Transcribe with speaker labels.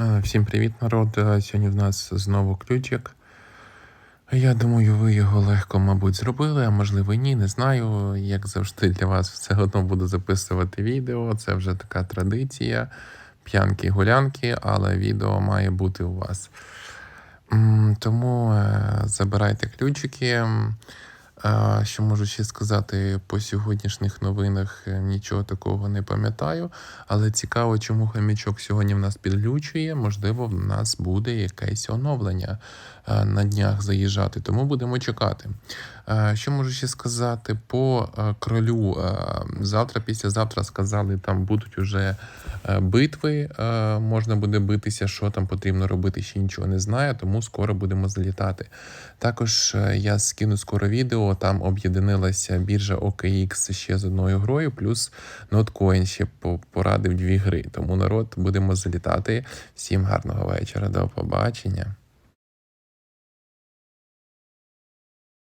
Speaker 1: Е, Всім привіт, народ. Е, Сьогодні в нас знову ключик. Я думаю, ви його легко, мабуть, зробили, а можливо, ні, не знаю. Як завжди, для вас все одно буду записувати відео. Це вже така традиція. П'янки-гулянки, але відео має бути у вас. Тому е, забирайте ключики. Е, Що можу ще сказати по сьогоднішніх новинах, е, нічого такого не пам'ятаю. Але цікаво, чому хомячок сьогодні в нас підглючує. Можливо, в нас буде якесь оновлення е, на днях заїжджати, тому будемо чекати. Е, Що можу ще сказати по кролю? Завтра, післязавтра сказали, там будуть уже битви. Можна буде битися, що там потрібно робити, ще нічого не знаю, тому скоро будемо залітати. Також я скину скоро відео. Там об'єднилася біржа OKX ще з одною грою, плюс Notcoin ще по- порадив дві гри. Тому народ будемо залітати. Всім гарного вечора, до побачення.